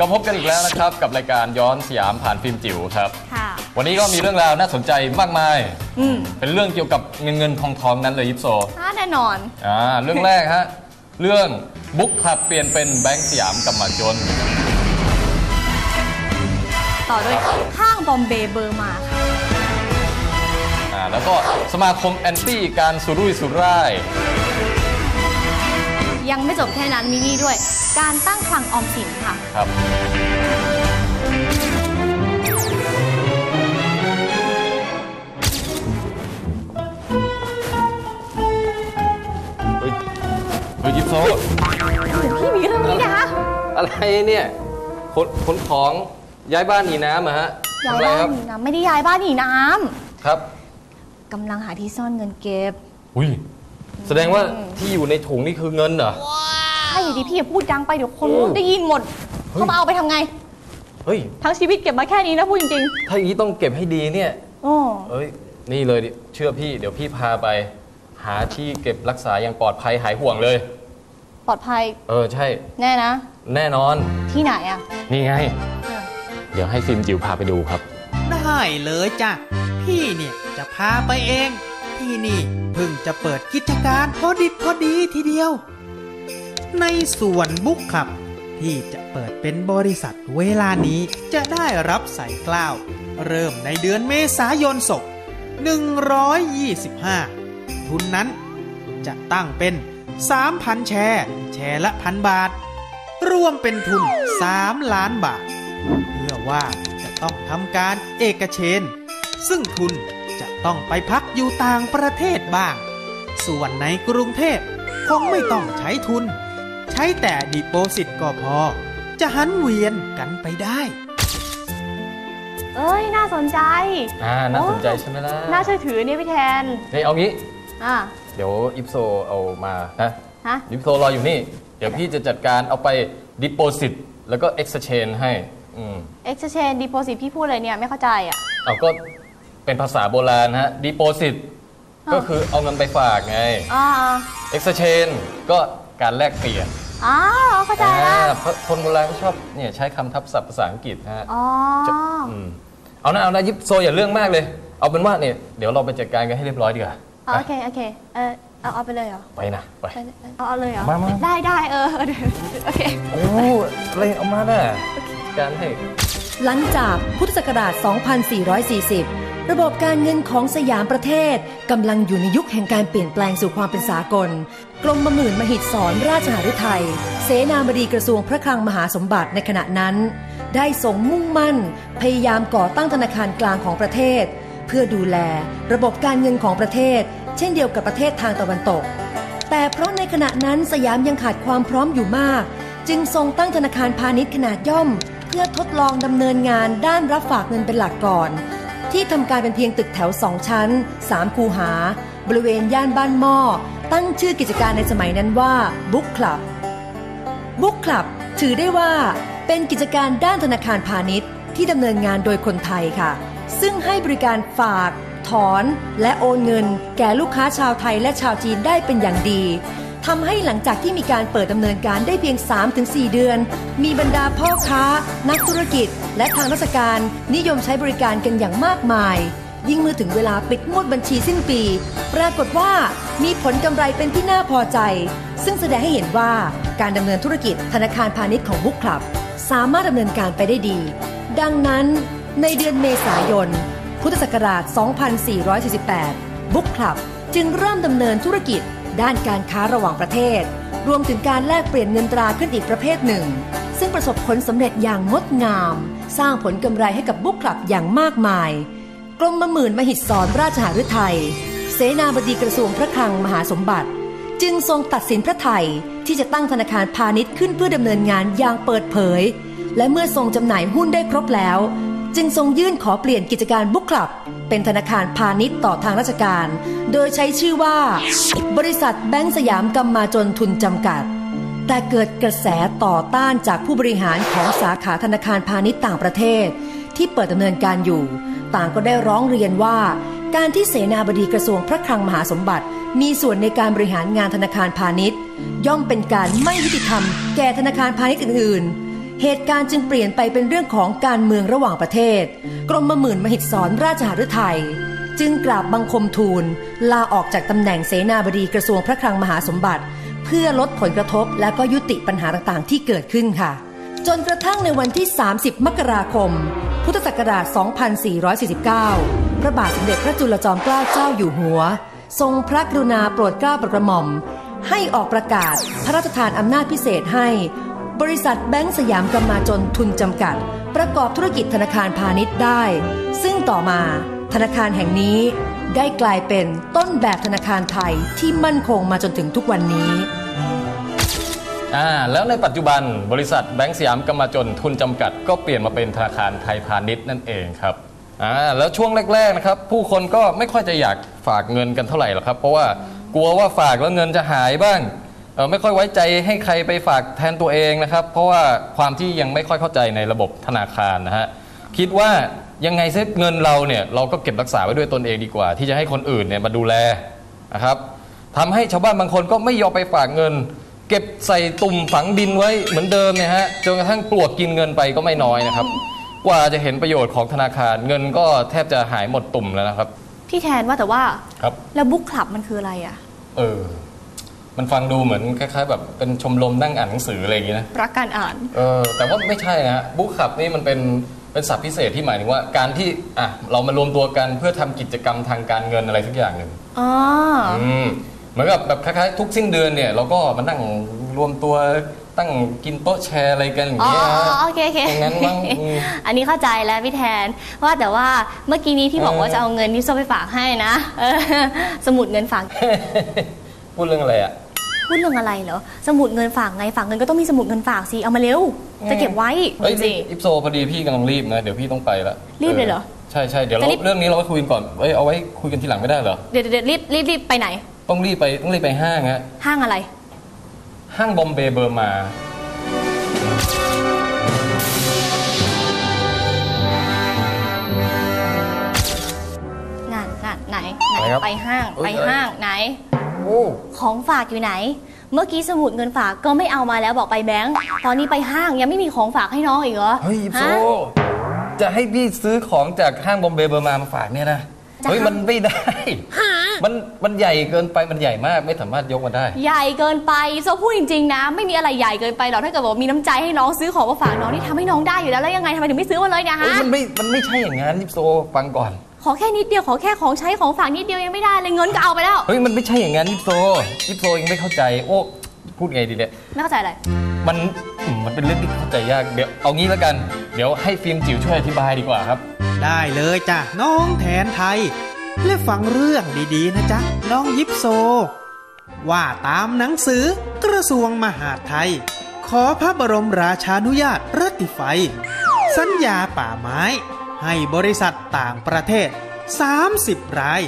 กันอีกแล้วนะครับกับรายการย้อนสยามผ่านฟิล์มจิ๋วครับ ค่ะ วันนี้ก็มีเรื่องราวน่าสนใจมากมาย อืมเป็นเรื่องเกี่ยวกับเงินเงินทองทองนั้นเลยยิปโซอ่าแน่นอน อ่าเรื่องแรกฮะ เรื่องบุ๊กคลับเปลี่ยนเป็นแบงค์สยามกับมาจน ต่อด้วยห้างบอมเบย์เบอร์มาค่ะอ่าแล้วก็สมาคมแอนตี้การสุรุ่ยสุร่าย ยังไม่จบแค่นั้นมีนี่ด้วย การตั้งคลังออมสินค่ะ ครับ เฮ้ยเฮ้ยยิปโซ พี่มีเรื่องนี้นะคะอะไรเนี่ยขนขนของย้ายบ้านหนีน้ำอะฮะย้ายทำอะไรบ้าคนรับหนีน้ำไม่ได้ย้ายบ้านหนีน้ครับำกำลังหาที่ซ่อนเงินเก็บ อุ้ย แสดงว่าที่อยู่ในถุงนี่คือเงินเหรอถ้าอย่างที่พี่อย่าพูดดังไปเดี๋ยวคนโอ้ได้ยินหมดเฮ้ย เขามาเอาไปทำไง เฮ้ย ทั้งชีวิตเก็บมาแค่นี้นะพูดจริงถ้าอย่างนี้ต้องเก็บให้ดีเนี่ยๆโอ้เอ้ย นี่เลยดิเชื่อพี่ เดี๋ยวพี่พาไป หาที่เก็บรักษาอย่างปลอดภัยหายห่วงเลย ปลอดภัยเออ ใช่ แน่นะ แน่นอน ที่ไหนอะนี่ไง เดี๋ยวให้ฟิล์มจิ๋วพาไปดูครับ ได้เลยจ้ะ พี่เนี่ยจะพาไปเอง ที่นี่เพิ่งจะเปิดกิจการพอดิบพอดีทีเดียว ในส่วนบุ๊กขับ ที่จะเปิดเป็นบริษัทเวลานี้จะได้รับใส่กล้าว เริ่มในเดือนเมษายนศก 125 ทุนนั้นจะตั้งเป็น 3,000 แชร์ แชร์ละพันบาท รวมเป็นทุน 3 ล้านบาท เพื่อว่าจะต้องทำการเอกเชน ซึ่งทุน ต้องไปพักอยู่ต่างประเทศบ้าง ส่วนในกรุงเทพคงไม่ต้องใช้ทุน ใช้แต่ดิโปสิตก็พอ จะหันเวียนกันไปได้ เอ้ย น่าสนใจ อ่าน่าสนใจใช่ไหมล่ะ น่าเชื่อถือเนี่ยพี่แทนนี่เอางี้ อะเดี๋ยวอิปโซเอามานะฮะอิปโซรออยู่นี่ เดี๋ยวพี่จะจัดการเอาไปดิโปสิตแล้วก็เอ็กซ์เชนให้ อืม exchange deposit พี่พูดอะไรเนี่ยไม่เข้าใจอะเอาก็ เป็นภาษาโบราณฮะดิโปสิตอ้าวก็คือเอาเงินไปฝากไงอ่าเอ็กซ์เชนก็การแลกเปลี่ยนอ้าวเข้าใจละอ่าเพราะคนโบราณเขาชอบเนี่ยใช้คำทับศัพท์ภาษาอังกฤษนะฮะ อ๋อจะมเอานะเอานะยิปโซอย่าเรื่องมากเลย เอาเป็นว่าเนี่ยเดี๋ยวเราไปจัดการกันให้เรียบร้อยดีกว่าอ๋อโอเค โอเค เออเอาเอาไปเลยเหรอ ไปนะไปไปเอาเอาเลยเหรอ มามา ได้ได้เออเดี๋ยวโอเค โอ้อะไรเอามาน่ะการให้ หลังจากพุทธศักราช 2440 ระบบการเงินของสยามประเทศกำลังอยู่ในยุคแห่งการเปลี่ยนแปลงสู่ความเป็นสากล กรมหมื่นมหิดสอนราชหฤทัยเสนาบดีกระทรวงพระคลังมหาสมบัติในขณะนั้น ได้ทรงมุ่งมั่น พยายามก่อตั้งธนาคารกลางของประเทศ เพื่อดูแลระบบการเงินของประเทศ เช่นเดียวกับประเทศทางตะวันตก แต่เพราะในขณะนั้นสยามยังขาดความพร้อมอยู่มาก จึงทรงตั้งธนาคารพาณิชย์ขนาดย่อม เพื่อทดลองดำเนินงานด้านรับฝากเงินเป็นหลักก่อน ที่ทำการเป็นเพียงตึกแถวสองชั้น 3 คูหา บริเวณย่านบ้านหม้อ ตั้งชื่อกิจการในสมัยนั้นว่าบุ๊กคลับบุ๊กคลับถือได้ว่าเป็นกิจการด้านธนาคารพาณิชย์ ที่ดำเนินงานโดยคนไทยค่ะ ซึ่งให้บริการฝาก ถอน และโอนเงิน แก่ลูกค้าชาวไทยและชาวจีนได้เป็นอย่างดีทำให้หลังจากที่มีการเปิดดำเนินการได้เพียง 3-4 เดือน มีบรรดาพ่อค้า นักธุรกิจ และทางราชการนิยมใช้บริการกันอย่างมากมาย ยิ่งเมื่อถึงเวลาปิดงวดบัญชีสิ้นปี ปรากฏว่ามีผลกำไรเป็นที่น่าพอใจ ซึ่งแสดงให้เห็นว่าการดำเนินธุรกิจธนาคารพาณิชย์ของบุ๊กคลับ สามารถดำเนินการไปได้ดี ดังนั้นในเดือนเมษายน พุทธศักราช 2448 บุ๊กคลับจึงเริ่มดำเนินธุรกิจด้านการค้าระหว่างประเทศ รวมถึงการแลกเปลี่ยนเงินตราขึ้นอีกประเภทหนึ่ง ซึ่งประสบผลสำเร็จอย่างงดงาม สร้างผลกำไรให้กับบุ๊กคลับอย่างมากมาย กรมมหมื่นมหิดสอนราชหฤทัยเสนาบดีกระทรวงพระคลังมหาสมบัติ จึงทรงตัดสินพระไทยที่จะตั้งธนาคารพาณิชย์ขึ้นเพื่อดำเนินงานอย่างเปิดเผย และเมื่อทรงจำหน่ายหุ้นได้ครบแล้ว จึงทรงยื่นขอเปลี่ยนกิจการบุ๊กคลับ เป็นธนาคารพาณิชย์ต่อทางราชการ โดยใช้ชื่อว่า บริษัทแบงก์สยามกำมาจนทุนจำกัด แต่เกิดกระแสต่อต้านจากผู้บริหารของสาขาธนาคารพาณิชย์ต่างประเทศ ที่เปิดดำเนินการอยู่ ต่างก็ได้ร้องเรียนว่า การที่เสนาบดีกระทรวงพระคลังมหาสมบัติ มีส่วนในการบริหารงานธนาคารพาณิชย์ ย่อมเป็นการไม่ยุติธรรม แก่ธนาคารพาณิชย์อื่น ๆเหตุการณ์จึงเปลี่ยนไปเป็นเรื่องของการเมืองระหว่างประเทศ กรมหมื่นมหิดสอนราชหฤทัยจึงกราบบังคมทูล ลาออกจากตำแหน่งเสนาบดีกระทรวงพระคลังมหาสมบัติ พื่อลดผลกระทบ และก็ยุติปัญหาต่างๆ ที่เกิดขึ้นค่ะ จนกระทั่งในวันที่ 30 มกราคม พุทธศักราช 2449 พระบาทสมเด็จพระจุลจอมเกล้าเจ้าอยู่หัว ทรงพระกรุณาโปรดเกล้าโปรดกระหม่อม ให้ออกประกาศพระราชทานอำนาจพิเศษให้ บริษัทแบงก์สยามกำมาจนทุนจำกัด ประกอบธุรกิจธนาคารพาณิชย์ได้ ซึ่งต่อมาธนาคารแห่งนี้ได้กลายเป็นต้นแบบธนาคารไทยที่มั่นคงมาจนถึงทุกวันนี้ อ่าแล้วในปัจจุบันบริษัทแบงก์สยามกำมาจนทุนจำกัด ก็เปลี่ยนมาเป็นธนาคารไทยพาณิชย์นั่นเองครับอ่าแล้วช่วงแรกๆนะครับผู้คนก็ไม่ค่อยจะอยากฝากเงินกันเท่าไหร่หรอกครับ เพราะว่ากลัวว่าฝากแล้วเงินจะหายบ้างเออไม่ค่อยไว้ใจให้ใครไปฝากแทนตัวเองนะครับ เพราะว่าความที่ยังไม่ค่อยเข้าใจในระบบธนาคารนะฮะคิดว่ายังไงเซ็เงินเราเนี่ยเราก็เก็บรักษาไว้ด้วยตนเองดีกว่า ที่จะให้คนอื่นเนี่ยมาดูแลนะครับทำให้ชาวบ้านบางคนก็ไม่ยอมไปฝากเงิน เก็บใส่ตุ่มฝังดินไว้เหมือนเดิมเนี่ยฮะจนกระทั่งปลวกกินเงินไปก็ไม่น้อยนะครับ กว่าจะเห็นประโยชน์ของธนาคารเงินก็แทบจะหายหมดตุ่มแล้วนะครับ พี่แทนว่าแต่ว่าครับ แล้วบุ๊กคลับมันคืออะไรอะเออ มันฟังดูเหมือนคล้าย ๆ แบบเป็นชมรมนั่งอ่านหนังสืออะไรอย่างงี้นะรักการอ่าน เออแต่ว่าไม่ใช่นะฮะบุ๊คขับนี่มันเป็นเป็นศัพท์พิเศษที่หมายถึงว่าการที่อะเรามารวมตัวกันเพื่อทำกิจกรรมทางการเงินอะไรสักอย่างหนึ่งอ๋อ อืม เหมือนกับแบบคล้ายๆทุกสิ้นเดือนเนี่ยเราก็มานั่งรวมตัวตั้งกินโต๊ะแชร์อะไรกันอย่างอ๋อเงี้ยอ๋อโอเคโอเคอย่างนั้นมั้งอืมอันนี้เข้าใจแล้วพี่แทน ว่าแต่ว่าเมื่อกี้นี้ที่บอกเออ ว่าจะเอาเงินที่โซ่ไปฝากให้นะเออสมุดเงินฝากพูดเรื่องอะไรอะ พูดเรื่องอะไรเหรอสมุดเงินฝากไงฝากเงินก็ต้องมีสมุดเงินฝากสิเอามาเร็วจะเก็บไว้เฮ้ยสิ อิปโซพอดีพี่กำลังรีบนะ เดี๋ยวพี่ต้องไปละรีบเลยเหรอใช่ใช่เดี๋ยวเราจะรีบ เรื่องนี้เราไว้คุยกันก่อนเอ้ยเอาไว้คุยกันทีหลังไม่ได้เหรอ เดี๋ยวเดี๋ยวรีบรีบรีบไปไหน ต้องรีบไปต้องรีบไปห้างฮะห้างอะไร ห้างบอมเบย์เบอร์มา งานงานไหนไหนอะไรครับ ไปห้างเอ้ยไปห้างไหน โอ้ของฝากอยู่ไหน เมื่อกี้สมุดเงินฝากก็ไม่เอามาแล้วบอกไปแบงค์ตอนนี้ไปห้างยังไม่มีของฝากให้น้องอีกเหรอเฮ้ยอิปโซฮะจะให้พี่ซื้อของจากห้างบอมเบย์เบอร์มามาฝากเนี่ยนะ จะเฮ้ยให้มันไม่ได้มันมันใหญ่เกินไปมันใหญ่มากไม่สามารถยกมาได้ ใหญ่เกินไปโซพูดจริงๆนะ ไม่มีอะไรใหญ่เกินไปหรอกถ้าเกิดบอกว่ามีน้ำใจให้น้องซื้อของมาฝากน้องนี่ทำให้น้องได้อยู่แล้วแล้วยังไงทำไมถึงไม่ซื้อมาเลยเนี่ยเฮ้ยฮะมันไม่ มันไม่ใช่อย่างนั้นยิปโซฟังก่อน ขอแค่นิดเดียวขอแค่ของใช้ของฝากนิดเดียวยังไม่ได้เลยเงินก็เอาไปแล้ว เฮ้ยมันไม่ใช่อย่างนั้นยิปโซยิปโซยังไม่เข้าใจ โอ้ พูดไงดีเนี่ยไม่เข้าใจอะไรมันอืมมันเป็นเรื่องที่เข้าใจยากเดี๋ยวเอางี้แล้วกัน เดี๋ยวให้ฟิล์มจิ๋วช่วยอธิบายดีกว่าครับ ได้เลยจ้ะน้องแทนไทย และฟังเรื่องดีๆนะจ๊ะน้องยิปโซ ว่าตามหนังสือกระทรวงมหาดไทย ขอพระบรมราชานุญาตรัติไฟ สัญญาป่าไม้ ให้บริษัทต่างประเทศ 30 ราย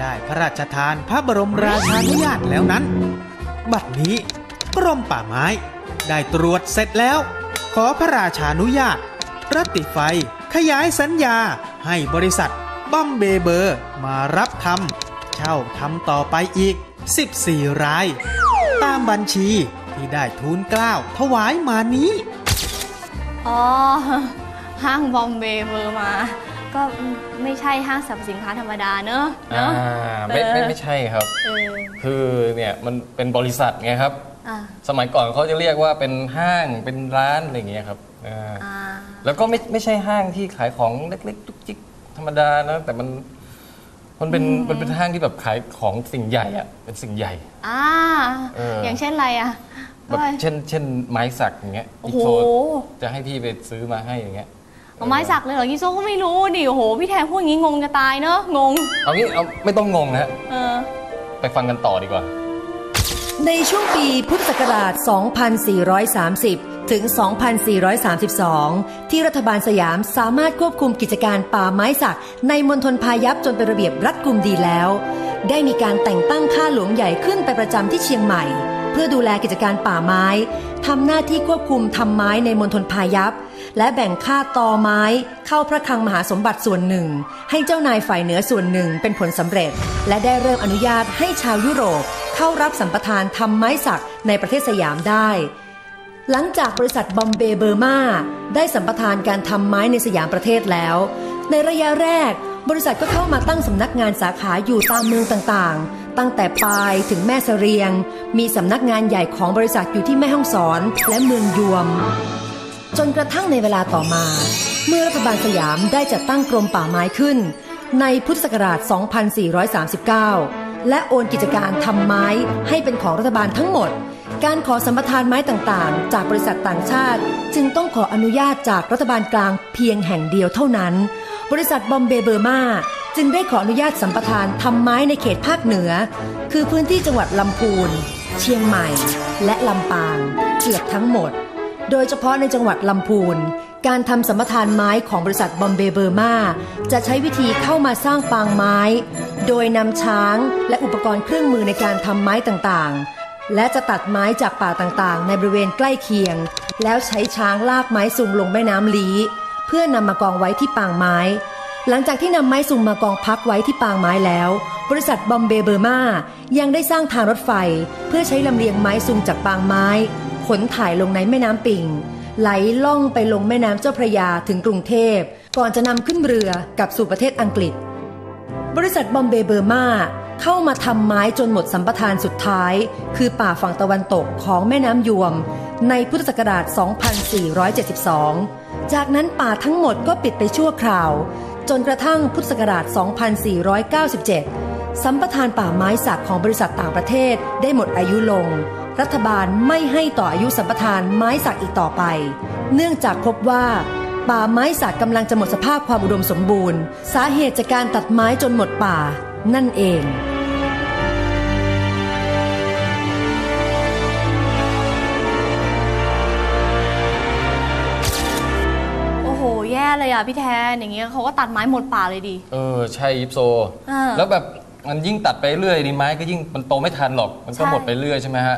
ได้พระราชทานพระบรมราชานุญาตแล้วนั้น บัดนี้กรมป่าไม้ ได้ตรวจเสร็จแล้ว ขอพระราชานุญาตรัติไฟขยายสัญญาให้บริษัทบัมเบเบอร์มารับทำเช่าทำต่อไปอีก 14 ราย ตามบัญชีที่ได้ทูลกล้าวถวายมานี้ อ๋อ ห้างบอมเบเบอร์มา ก็ไม่ใช่ห้างสรรพสินค้าธรรมดาเนอะอ่าเนอะไม่ไม่เออไม่ใช่ครับ เออคือเนี่ยมันเป็นบริษัทไงครับ อ่าสมัยก่อนเขาจะเรียกว่าเป็นห้างเป็นร้านอะไรอย่างเงี้ยครับอ่าอ่าแล้วก็ไม่ไม่ใช่ห้างที่ขายของเล็กๆจุกจิกธรรมดานะแต่มันมันเป็นมันเป็นห้างที่แบบขายของสิ่งใหญ่อะเป็นสิ่งใหญ่ อ่าเอออ อย่างเช่นอะไรอะแบบเช่น เช่นไม้สักอย่างเงี้ยโอ้อีโหโซจะให้พี่ไปซื้อมาให้อย่างเงี้ย เอาไม้สักเลยเหรอยี่โซ่ก็ไม่รู้ดิโอ้โหพี่แทนพูดอย่างงี้งงจะตายเนอะงง เอางี้เอาไม่ต้องงงนะเออ ไปฟังกันต่อดีกว่า ในช่วงปีพุทธศักราช 2430 ถึง 2432 ที่รัฐบาลสยามสามารถควบคุมกิจการป่าไม้สักในมณฑลพายัพจนเป็นระเบียบรัดกุมดีแล้ว ได้มีการแต่งตั้งข้าหลวงใหญ่ขึ้นไปประจำที่เชียงใหม่ เพื่อดูแลกิจการป่าไม้ทำหน้าที่ควบคุมทำไม้ในมณฑลพายัพ และแบ่งค่าตอไม้เข้าพระคลังมหาสมบัติส่วนหนึ่ง ให้เจ้านายฝ่ายเหนือส่วนหนึ่งเป็นผลสำเร็จ และได้เริ่มอนุญาตให้ชาวยุโรปเข้ารับสัมปทานทำไม้สักในประเทศสยามได้ หลังจากบริษัทบอมเบย์เบอร์มาได้สัมปทานการทำไม้ในสยามประเทศแล้ว ในระยะแรก บริษัทก็เข้ามาตั้งสำนักงานสาขาอยู่ตามเมืองต่างๆ ตั้งแต่ปายถึงแม่เสรียง มีสำนักงานใหญ่ของบริษัทอยู่ที่แม่ฮ่องสอนและเมืองยวม จนกระทั่งในเวลาต่อมา เมื่อรัฐบาลสยามได้จัดตั้งกรมป่าไม้ขึ้น ในพุทธศักราช 2439 และโอนกิจการทำไม้ให้เป็นของรัฐบาลทั้งหมด การขอสัมปทานไม้ต่างๆ จากบริษัทต่างชาติ จึงต้องขออนุญาตจากรัฐบาลกลางเพียงแห่งเดียวเท่านั้น บริษัทบอมเบเบอร์มา จึงได้ขออนุญาตสัมปทานทำไม้ในเขตภาคเหนือ คือพื้นที่จังหวัดลำพูน เชียงใหม่ และลำปาง เกือบทั้งหมด โดยเฉพาะในจังหวัดลำพูน การทำสัมปทานไม้ของบริษัทบอมเบย์เบอร์มาจะใช้วิธีเข้ามาสร้างปางไม้ โดยนำช้างและอุปกรณ์เครื่องมือในการทำไม้ต่างๆ และจะตัดไม้จากป่าต่างๆ ในบริเวณใกล้เคียง แล้วใช้ช้างลากไม้สูงลงแม่น้ำลีเพื่อนำมากองไว้ที่ปางไม้ หลังจากที่นำไม้ซุงมากองพักไว้ที่ปางไม้แล้ว บริษัทบอมเบย์เบอร์มายังได้สร้างทางรถไฟ เพื่อใช้ลำเลียงไม้ซุงจากปางไม้ ขนถ่ายลงในแม่น้ำปิง ไหลล่องไปลงแม่น้ำเจ้าพระยาถึงกรุงเทพ ก่อนจะนำขึ้นเรือกลับสู่ประเทศอังกฤษ บริษัทบอมเบย์เบอร์มาเข้ามาทำไม้จนหมดสัมปทานสุดท้าย คือป่าฝั่งตะวันตกของแม่น้ำยวม ในพุทธศักราช 2472 จากนั้นป่าทั้งหมดก็ปิดไปชั่วคราว จนกระทั่งพุทธศักราช 2497 สัมปทานป่าไม้สักของบริษัทต่างประเทศได้หมดอายุลง รัฐบาลไม่ให้ต่ออายุสัมปทานไม้สักอีกต่อไป เนื่องจากพบว่า ป่าไม้สักกำลังจะหมดสภาพความอุดมสมบูรณ์ สาเหตุจากการตัดไม้จนหมดป่า นั่นเอง อะพี่แทนอย่างเงี้ยเขาก็ตัดไม้หมดป่าเลยดี เออใช่ยิปโซ อ่าแล้วแบบมันยิ่งตัดไปเรื่อยนี่ไม้ก็ยิ่งมันโตไม่ทันหรอก มันก็ใช่ หมดไปเรื่อยใช่ไหมฮะ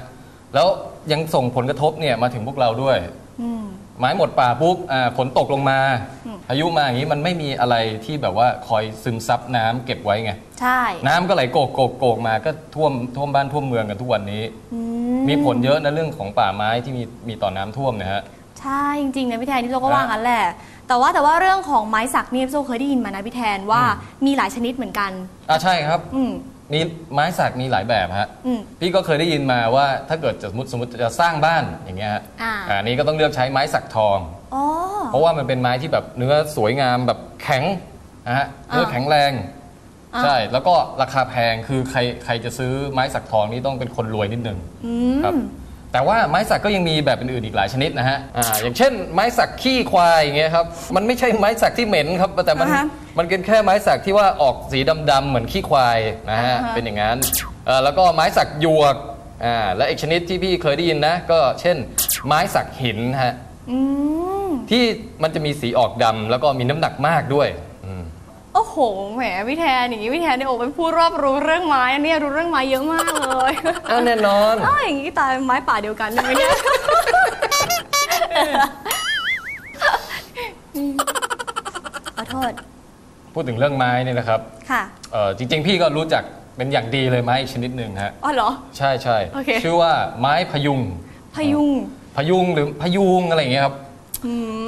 แล้วยังส่งผลกระทบเนี่ยมาถึงพวกเราด้วย อืม ไม้หมดป่าปุ๊บอ่าฝนตกลงมา อืม พายุมาอย่างนี้มันไม่มีอะไรที่แบบว่าคอยซึมซับน้ำเก็บไว้ไง ใช่น้ำก็ไหลโกกโกกโกกมาก็ท่วมท่วมบ้านท่วมเมืองกันทุกวันนี้ อืมีผลเยอะนะเรื่องของป่าไม้ที่มีมีต่อน้ำท่วมนะฮะ ใช่จริงๆนะพี่แทนที่โซก็ว่างั้นแหละ แต่ว่าแต่ว่าเรื่องของไม้สักนี่โซเคยได้ยินมานะพี่แทนว่าอืมมีหลายชนิดเหมือนกัน อ่าใช่ครับ อืม มีไม้สักมีหลายแบบฮะ อืม พี่ก็เคยได้ยินมาว่าถ้าเกิดจะสมมติสมมติจะสร้างบ้านอย่างเงี้ยฮะอ่า อันนี้ก็ต้องเลือกใช้ไม้สักทอง อ๋อ เพราะว่ามันเป็นไม้ที่แบบเนื้อสวยงามแบบแข็งนะฮะเนื้อแข็งแรง อ่า ใช่แล้วก็ราคาแพงคือใครใครจะซื้อไม้สักทองนี่ต้องเป็นคนรวยนิดนึง อืครับม แต่ว่าไม้สักก็ยังมีแบบอื่นๆอีกหลายชนิดนะฮะอ่าอย่างเช่น ไม้สักขี้ควายอย่างเงี้ยครับมันไม่ใช่ไม้สักที่เหม็นครับแต่มันอ่าฮะมันเป็นแค่ไม้สักที่ว่าออกสีดำๆเหมือนขี้ควายนะฮะอ่าฮะ เป็นอย่างนั้นเอ่อแล้วก็ไม้สักหยวกอ่าและอีกชนิดที่พี่เคยได้ยินนะก็เช่น ไม้สักหินฮะ อืม ที่มันจะมีสีออกดำแล้วก็มีน้ำหนักมากด้วยอืม โอ้โห แหมพี่แทนอย่างนี้พี่แทนเนี่ยโอ้เป็นผู้รอบรู้เรื่องไม้นะเนี่ยรู้เรื่องไม้เยอะมากเลยอ้าวแน่นอนอ้าวอย่างนี้ตายไม้ป่าเดียวกันได้ไหมเนี่ยขอโทษ พูดถึงเรื่องไม้เนี่ยนะครับ ค่ะเอ่อจริง ๆ พี่ก็รู้จักเป็นอย่างดีเลยไม้อีกชนิดหนึ่งฮะอ๋อเหรอ ใช่ใช่โอเคชื่อว่าไม้พยุง พยุง พยุงหรือพยุงอะไรอย่างเงี้ยครับอืม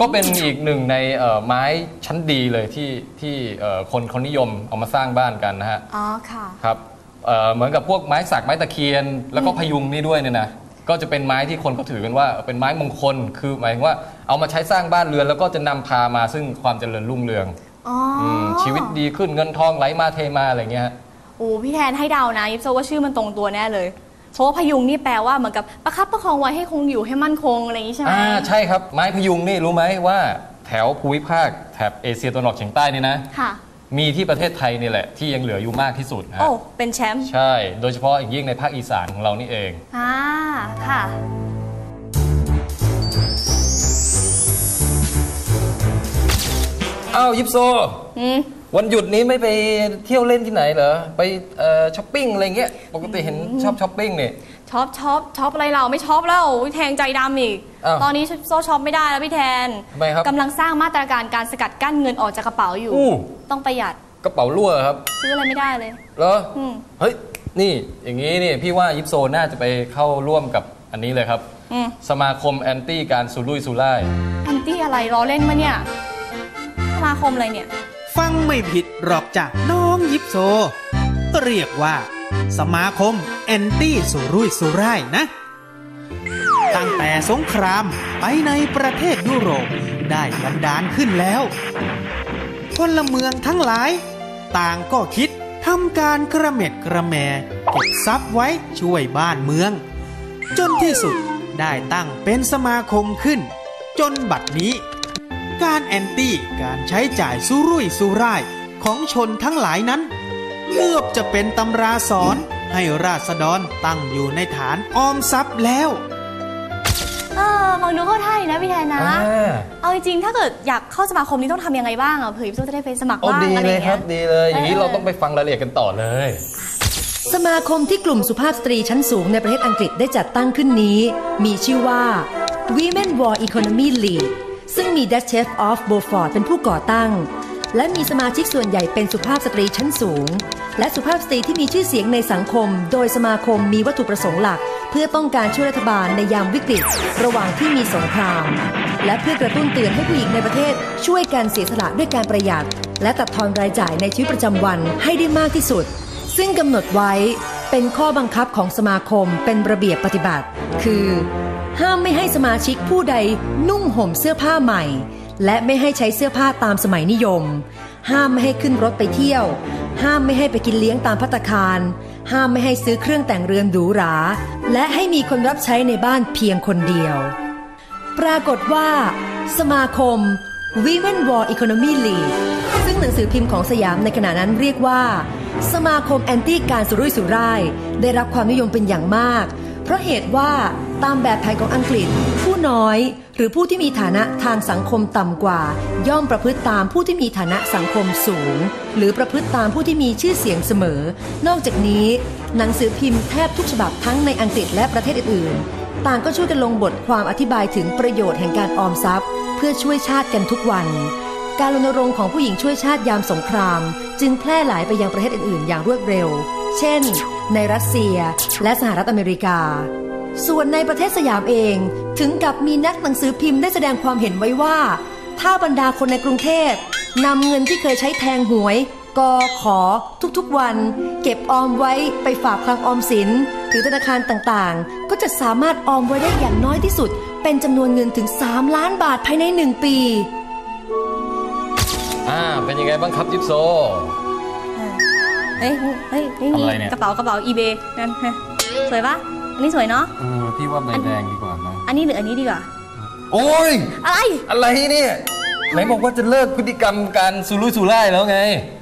ก็เป็นอีกหนึ่งในเอ่อไม้ชั้นดีเลยที่ที่เอ่อคนเขานิยมเอามาสร้างบ้านกันนะฮะอ๋อค่ะครับเอ่อเหมือนกับพวกไม้สักไม้ตะเคียน แล้วก็พยุงนี่ด้วยเนี่ยนะก็จะเป็นไม้ที่คนเขาถือกันว่าเป็นไม้มงคล คือหมายถึงว่าเอามาใช้สร้างบ้านเรือนแล้วก็จะนำพามาซึ่งความเจริญรุ่งเรืองอ๋ออมชีวิตดีขึ้นเงินทองไหลมาเทมาอะไรเงี้ยฮะ โอ้พี่แทนให้เดานะยิปโซว่าชื่อมันตรงตัวแน่เลย เพราะว่าพยุงนี่แปลว่าเหมือนกับประคับประคองไว้ให้คงอยู่ให้มั่นคงอะไรอย่างนี้ใช่ไหมอ่าใช่ครับไม้พยุงนี่รู้ไหมว่าแถวภูมิภาคแถบเอเชียตะวันออกเฉียงใต้นี่นะ ค่ะ มีที่ประเทศไทยนี่แหละที่ยังเหลืออยู่มากที่สุดนะฮะโอ้เป็นแชมป์ใช่ โดยเฉพาะอย่างยิ่งในภาคอีสานของเรานี่เอง อ่าค่ะ อ้าวยิปโซ อืม วันหยุดนี้ไม่ไปเที่ยวเล่นที่ไหนเหรอ ไปเอ่อช้อปปิ้งอะไรเงี้ย ปกติเห็นชอบช้อปปิ้งนี่ช็อปช็อปช็อปอะไรเราไม่ช็อปแล้วอุ๊ยแทงใจดำอีกอ้าวตอนนี้โซช็อปไม่ได้แล้วพี่แทนทำไมครับกำลังสร้างมาตรการการสกัดกั้นเงินออกจากกระเป๋าอยู่อู้ต้องประหยัดกระเป๋ารั่วครับ ซื้ออะไรไม่ได้เลยเหรออืมเฮ้ยนี่อย่างนี้นี่พี่ว่ายิปโซน่าจะไปเข้าร่วมกับอันนี้เลยครับอืมสมาคมแอนตี้การสุรุ่ยสุร่ายแอนตี้อะไรล้อเล่นมาเนี่ย สมาคมอะไรเนี่ย ฟังไม่ผิดหรอกจ้ะน้องยิปโซ เรียกว่า สมาคมแอนตี้สุรุ่ยสุร่ายนะ ตั้งแต่สงครามไปในประเทศยุโรปได้บันดาลขึ้นแล้วพลเมืองทั้งหลาย ต่างก็คิดทำการกระเม็ดกระแมเก็บทรัพย์ไว้ช่วยบ้านเมือง จนที่สุดได้ตั้งเป็นสมาคมขึ้น จนบัดนี้ การแอนตี้การใช้จ่ายสุรุ่ยสุร่ายของชนทั้งหลายนั้นเกือบจะเป็นตำราสอนให้ราษฎรตั้งอยู่ในฐานออมทรัพย์แล้ว เออฟังดูเข้าท่าดีนะพี่แทนนะอ่าเอาจริงๆ ถ้าเกิดอยากเข้าสมาคมนี้ต้องทำยังไงบ้างอะเผื่อพี่โซจะได้ไปสมัครโอ้บ้างดีอะไรเลอยย่างครัเงี้บยดีเลย อย่างนี้เออเราต้องไปฟังรายละเอียดกันต่อเลย สมาคมที่กลุ่มสุภาพสตรีชั้นสูงในประเทศอังกฤษได้จัดตั้งขึ้นนี้ มีชื่อว่า Women War Economy League ซึ่งมี Duchess of Beaufort เป็นผู้ก่อตั้ง และมีสมาชิกส่วนใหญ่เป็นสุภาพสตรีชั้นสูง และสุภาพสตรีที่มีชื่อเสียงในสังคม โดยสมาคมมีวัตถุประสงค์หลัก เพื่อต้องการช่วยรัฐบาลในยามวิกฤต ระหว่างที่มีสงคราม และเพื่อกระตุ้นเตือนให้ผู้หญิงในประเทศ ช่วยกันเสียสละด้วยการประหยัด และตัดทอนรายจ่ายในชีวิตประจำวันให้ได้มากที่สุด ซึ่งกำหนดไว้เป็นข้อบังคับของสมาคมเป็นระเบียบปฏิบัติ คือ ห้ามไม่ให้สมาชิกผู้ใดนุ่งห่มเสื้อผ้าใหม่ และไม่ให้ใช้เสื้อผ้าตามสมัยนิยม ห้ามไม่ให้ขึ้นรถไปเที่ยว ห้ามไม่ให้ไปกินเลี้ยงตามพัตคาร ห้ามไม่ให้ซื้อเครื่องแต่งเรือนหรูหรา และให้มีคนรับใช้ในบ้านเพียงคนเดียว ปรากฏว่า สมาคม Women War Economy League ซึ่งหนังสือพิมพ์ของสยามในขณะนั้นเรียกว่า สมาคมแอนตี้การสุรุ่ยสุร่าย ได้รับความนิยมเป็นอย่างมาก เพราะเหตุว่า ตามแบบแผนของอังกฤษ ผู้น้อยหรือผู้ที่มีฐานะทางสังคมต่ำกว่า ย่อมประพฤติตามผู้ที่มีฐานะสังคมสูง หรือประพฤติตามผู้ที่มีชื่อเสียงเสมอ นอกจากนี้ หนังสือพิมพ์แทบทุกฉบับทั้งในอังกฤษและประเทศอื่นๆ ต่างก็ช่วยกันลงบทความอธิบายถึงประโยชน์แห่งการออมทรัพย์ เพื่อช่วยชาติกันทุกวันการรณรงค์ของผู้หญิงช่วยชาติยามสงคราม จึงแพร่หลายไปยังประเทศอื่นๆ อย่างรวดเร็ว เช่น ในรัสเซียและสหรัฐอเมริกา ส่วนในประเทศสยามเอง ถึงกับมีนักหนังสือพิมพ์ได้แสดงความเห็นไว้ว่า ถ้าบรรดาคนในกรุงเทพนำเงินที่เคยใช้แทงหวยกอขอทุกๆวัน เก็บออมไว้ไปฝากคลังออมสิน หรือธนาคารต่างๆ ก็จะสามารถออมไว้ได้อย่างน้อยที่สุด เป็นจำนวนเงินถึง 3 ล้านบาทภายใน 1 ปี อ่า เป็นยังไงบ้างครับยิปโซเฮ้ยเฮ้ยนี่อะไรเนี่ย กระเป๋ากระเป๋า eBay นั่นฮะสวยปะ อันนี้สวยเนาะ เออพี่ว่าใบแดงดีกว่านะ อันนี้หรืออันนี้ดีกว่า โอ้ย อะไร อะไรเนี่ยไหนบอกว่าจะเลิกพฤติกรรมการสุรุ่ยสุร่ายแล้วไง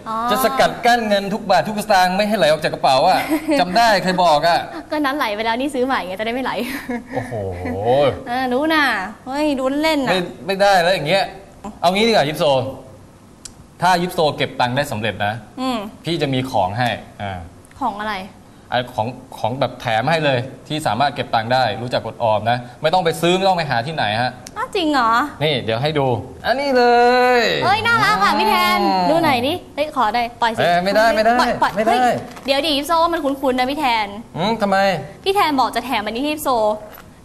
อ๋อ จะสกัดกั้นเงินทุกบาททุกสตางค์ไม่ให้ไหลออกจากกระเป๋าอะจำได้เคยบอกอะก็นั้นไหลไปแล้วนี่ซื้อใหม่ไงจะได้ไม่ไหล โอ้โห เออรู้น่ะ เฮ้ยดูเล่นๆไม่น่ะ ไม่ได้แล้วอย่างเงี้ย เอางี้ดีกว่ายิปโซ ถ้ายิปโซเก็บตังค์ได้สำเร็จนะ อืม พี่จะมีของให้ อ่า ของอะไร ไอของของแบบแถมให้เลยที่สามารถเก็บตังค์ได้รู้จักกดออมนะ ไม่ต้องไปซื้อไม่ต้องไปหาที่ไหนฮะอ้าวจริงเหรอ นี่เดี๋ยวให้ดู อันนี้เลยเฮ้ยน่ารักอะพี่แทน ดูหน่อยดิเฮ้ยขอได้ปล่อยสิเอ้ยไม่ได้ไม่ได้ปล่อยปล่อยไม่ได้ เฮ้ยเดี๋ยวดิยิปโซว่ามันคุ้นๆนะพี่แทน อืมทำไมพี่แทนบอกจะแถมอันนี้ให้ยิปโซ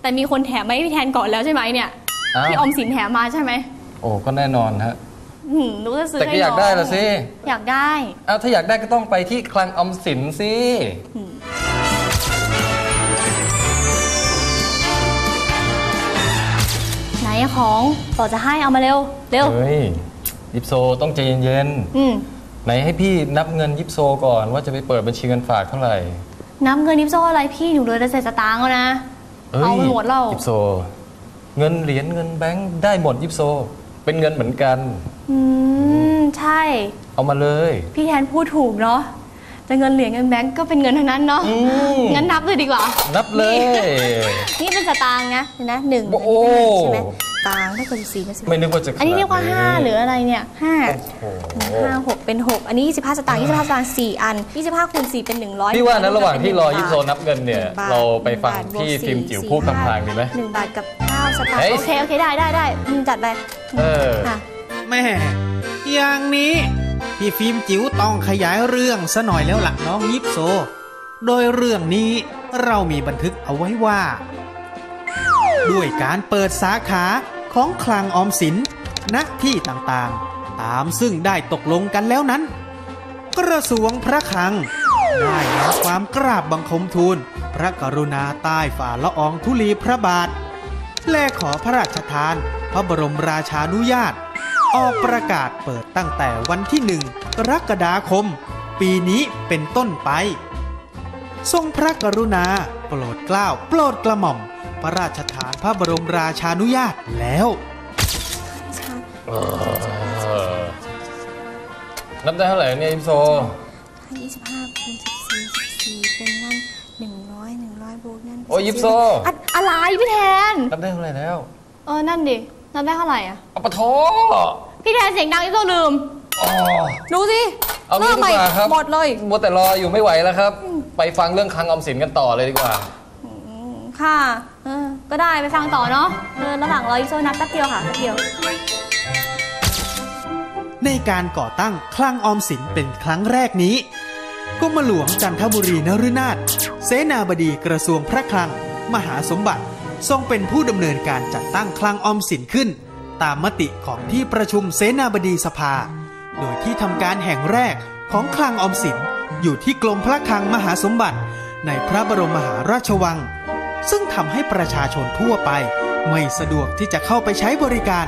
แต่มีคนแถมมาให้พี่แทนก่อนแล้วใช่ไหมเนี่ย อ้าวพี่ออมสินแถมมาใช่ไหมโอ้ก็แน่นอนฮะ หืมรู้จะซื้อแต่ก็ให้อยากได้ละสิ อยากได้ เอาถ้าอยากได้ก็ต้องไปที่คลังออมสินสิ ไหนของบอกจะให้เอามาเร็ว เร็ว เฮ้ย ยิปโซต้องใจเย็นอืมๆ ไหนให้พี่นับเงินยิปโซก่อนว่าจะไปเปิดบัญชีเงินฝากเท่าไหร่น้ำเงินยิปโซอะไรพี่หนูเลยจะเสร็จสตางค์แล้วนะเอาไปหมดแล้ว ยิปโซ เงินเหรียญเงินแบงค์ได้หมดยิปโซ เป็นเงินเหมือนกัน อืม ใช่ เอามาเลย พี่แทนพูดถูกเนาะจะเงินเหรียญเงินแบงก์ก็เป็นเงินทั้งนั้นเนาะ อืม งั้นนับเลยดีกว่า นับเลย นี่เป็นสตางค์นะเห็นนะหนึ่งโอ้ ใช่ไหมตางค์ถ้าเกิดสี่ก็สิบไม่นึกว่าจะอันนี้เรียกว่าห้าหรืออะไรเนี่ยห้าโอ้โหห้าหกเป็นหกอันนี้ยี่สิบห้าสตางค์ยี่สิบห้าสตางค์สี่อันยี่สิบห้าคูณสี่เป็นหนึ่งร้อยพี่ว่านะระหว่างที่รอยิปโซนับเงินเนี่ย หงบทเราไปฟังหนึ่บาทพี่บวกฟิล์มจิ๋วพูดสี่พลางๆดีไหม หนึ่งบาทกับเก้าสตางเฮ้ค์ยโอเคโอเคได้ได้ได้อืมจัดไปเออ ค่ะ แม่ อย่างนี้ พี่ฟิล์มจิ๋วต้องขยายเรื่องซะหน่อยแล้วล่ะน้องยิปโซ โดยเรื่องนี้เรามีบันทึกเอาไว้ว่า ด้วยการเปิดสาขาของคลังออมสินณที่ต่างๆ ตามซึ่งได้ตกลงกันแล้วนั้น กระทรวงพระคลัง ได้นำความกราบบังคมทูล พระกรุณาใต้ฝ่าละอองธุลีพระบาท และขอพระราชทาน พระบรมราชานุญาต ออกประกาศเปิดตั้งแต่วันที่หนึ่งกรกฎาคม ปีนี้เป็นต้นไป ทรงพระกรุณา โปรดเกล้าโปรดกระหม่อม พระราชทานพระบรมราชานุญาตแล้วเออนับได้เท่าไหร่เนี่ยยิปโซยี่สิบห้าคูณสิบสี่สิบสี่เป็นนั่นหนึ่งร้อยหนึ่งร้อยบวกนั่นโอ้ยยิปโซอะอะไรพี่แทนนับได้เท่าไหร่แล้ว เออ นั่นดิ นับได้เท่าไหร่อะเอาปะโถพี่แทนเสียงดังที่โซลืม อ๋อ ดูสิเอางี้เริ่มดีใหม่กว่าครับหมดเลยมัวแต่รออยู่ไม่ไหวแล้วครับ ไปฟังเรื่องคลังออมสินกันต่อเลยดีกว่าอืมค่ะเออก็ได้ไปฟังต่อเนาะเออระหว่างรออีโซนับแป๊บเดียวค่ะแป๊บเดียว ในการก่อตั้งคลังออมสินเป็นครั้งแรกนี้กรมหลวงจันทบุรีนฤนาถเสนาบดีกระทรวงพระคลัง มหาสมบัติ ทรงเป็นผู้ดำเนินการจัดตั้งคลังออมสินขึ้น ตามมติของที่ประชุมเสนาบดีสภา โดยที่ทำการแห่งแรกของคลังออมสินอยู่ที่กรมพระคลังมหาสมบัติในพระบรมมหาราชวัง ซึ่งทำให้ประชาชนทั่วไป ไม่สะดวกที่จะเข้าไปใช้บริการ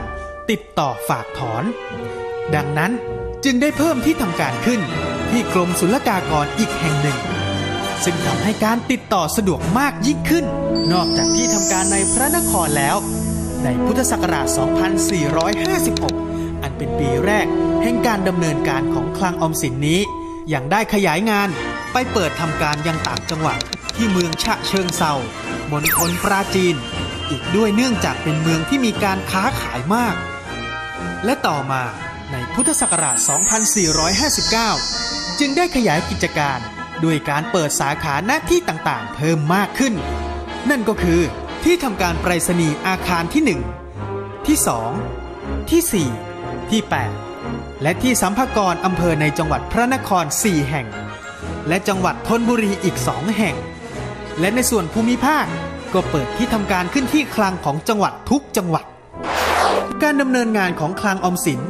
ติดต่อฝากถอน ดังนั้นจึงได้เพิ่มที่ทำการขึ้นที่กรมศุลกากรอีกแห่งหนึ่ง ซึ่งทำให้การติดต่อสะดวกมากยิ่งขึ้น นอกจากที่ทำการในพระนครแล้ว ในพุทธศักราช 2456 อันเป็นปีแรก แห่งการดำเนินการของคลังอมสินนี้ ยังได้ขยายงานไปเปิดทำการยังต่างจังหวัดที่เมืองฉะเชิงเซามณฑลปราจีน อีกด้วยเนื่องจากเป็นเมืองที่มีการค้าขายมาก และต่อมาในพุทธศักราช 2459 จึงได้ขยายกิจการ ด้วยการเปิดสาขาหน้าที่ต่างๆ เพิ่มมากขึ้น นั่นก็คือที่ทำการไปรษณีย์อาคารที่ 1 ที่ 2 ที่ 4 ที่ 8 และที่สัมภากรอำเภอในจังหวัดพระนคร 4 แห่ง และจังหวัดธนบุรีอีก 2 แห่ง และในส่วนภูมิภาคก็เปิดที่ทำการขึ้นที่คลังของจังหวัดทุกจังหวัด การดำเนินงานของคลังออมสิน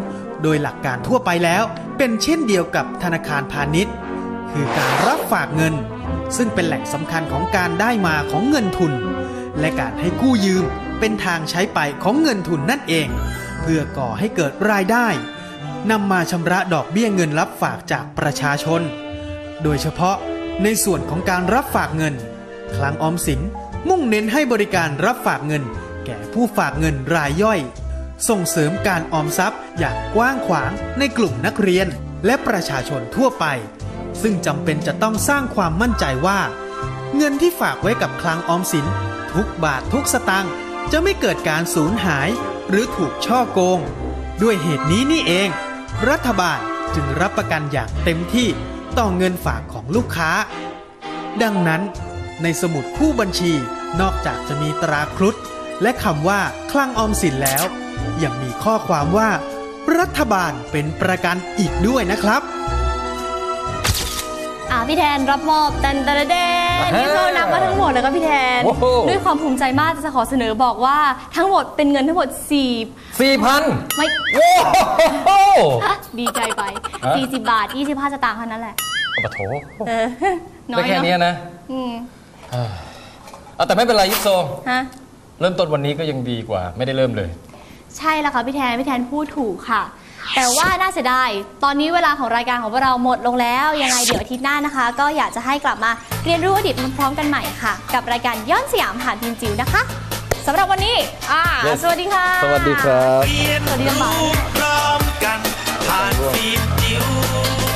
โดยหลักการทั่วไปแล้ว เป็นเช่นเดียวกับธนาคารพาณิชย์ คือการรับฝากเงิน ซึ่งเป็นแหล่งสำคัญของการได้มาของเงินทุน และการให้กู้ยืมเป็นทางใช้ไปของเงินทุนนั่นเอง เพื่อก่อให้เกิดรายได้นำมาชำระดอกเบี้ยเงินรับฝากจากประชาชน โดยเฉพาะในส่วนของการรับฝากเงิน คลังออมสินมุ่งเน้นให้บริการรับฝากเงิน แก่ผู้ฝากเงินรายย่อย ส่งเสริมการออมทรัพย์อย่างกว้างขวางในกลุ่มนักเรียนและประชาชนทั่วไป ซึ่งจำเป็นจะต้องสร้างความมั่นใจว่า เงินที่ฝากไว้กับคลังออมสิน ทุกบาททุกสตางค์จะไม่เกิดการสูญหาย หรือถูกช่อโกง ด้วยเหตุนี้นี่เอง รัฐบาลจึงรับประกันอย่างเต็มที่ต่อเงินฝากของลูกค้า ดังนั้น ในสมุดคู่บัญชีนอกจากจะมีตราครุฑและคำว่าคลังออมสินแล้ว ยังมีข้อความว่า รัฐบาลเป็นประกันอีกด้วยนะครับ พี่แทนรับมอบตันตะระเดนอ่าฮะพี่โซนับมาทั้งหมดเลยครับพี่แทน โอ้โห ด้วยความภูมิใจมากจะขอเสนอบอกว่าทั้งหมดเป็นเงินทั้งหมด4สี่พันไม่ โอ้โห ดีใจไป ฮะ 40 บาท 25สตางค์เท่านั้นแหละเอาปะโถเออ น้อได้ยแค่เนาะเนี้ยนะอืมเอาแต่ไม่เป็นไรยิปโซ ฮะ เริ่มต้นวันนี้ก็ยังดีกว่า ไม่ได้เริ่มเลย ใช่แล้วค่ะพี่แทนพี่แทนพูดถูกค่ะ แต่ว่าน่าเสียดาย ตอนนี้เวลาของรายการของพวกเราหมดลงแล้ว ยังไงเดี๋ยวอาทิตย์หน้านะคะ ก็อยากจะให้กลับมาเรียนรู้อดีตพร้อมกันใหม่ค่ะ กับรายการย้อนสยามผ่านพิมจิ๋วนะคะสำหรับวันนี้ Yes สวัสดีค่ะ สวัสดีครับสวัสดีครันผ่ามจิ๋